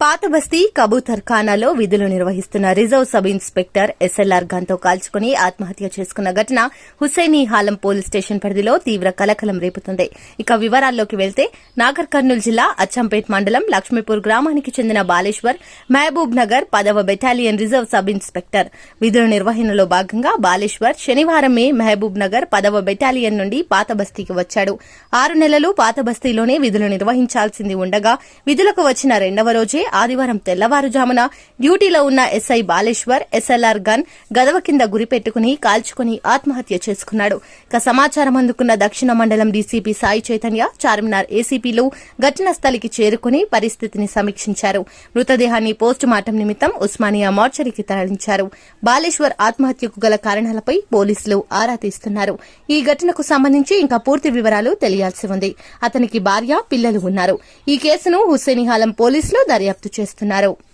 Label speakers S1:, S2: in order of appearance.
S1: పాతబస్తీ కబూతర్ ఖానాలో విధులు నిర్వహిస్తున్న రిజర్వ్ సబ్ ఇన్స్పెక్టర్ ఎస్ఎల్ఆర్ గన్తో కాల్చుకుని ఆత్మహత్య చేసుకున్న ఘటన హుస్సేనీ హాలం పోలీస్ స్టేషన్ పరిధిలో తీవ్ర కలకలం రేపుతుంది. ఇక వివరాల్లోకి వెళ్తే నాగర్ కర్నూలు జిల్లా అచ్చంపేట్ మండలం లక్ష్మీపూర్ గ్రామానికి చెందిన బాలేశ్వర్ మహబూబ్ నగర్ పదవ బెటాలియన్ రిజర్వ్ సబ్ ఇన్స్పెక్టర్. విధుల నిర్వహణలో భాగంగా బాలేశ్వర్ శనివారమే మహబూబ్ నగర్ పదవ బెటాలియన్ నుండి పాత బస్తీకి వచ్చాడు. ఆరు నెలలు పాత బస్తీలోనే విధులు నిర్వహించాల్సింది ఉండగా విధులకు వచ్చిన రెండవ రోజే ఆదివారం తెల్లవారుజామున డ్యూటీలో ఉన్న ఎస్ఐ బాలేశ్వర్ ఎస్ఎల్ఆర్ గన్ గదవ కింద గురిపెట్టుకుని కాల్చుకుని ఆత్మహత్య చేసుకున్నాడు. ఇక సమాచారం అందుకున్న దక్షిణ మండలం డీసీపీ సాయి చైతన్య చార్మినార్ ఏసీపీలు ఘటనా స్థలికి చేరుకుని పరిస్థితిని సమీక్షించారు. మృతదేహాన్ని పోస్టు మార్టం నిమిత్తం ఉస్మానియా మార్చరీకి తరలించారు. బాలేశ్వర్ ఆత్మహత్యకు గల కారణాలపై పోలీసులు ఆరా తీస్తున్నారు. ఈ ఘటనకు సంబంధించి ఇంకా పూర్తి వివరాలు తెలియాల్సి ఉంది. అతనికి భార్య పిల్లలు ఉన్నారు. ఈ కేసును హుస్సేనిహాలం పోలీసులు దర్యాప్తు రద్దు చేస్తున్నారు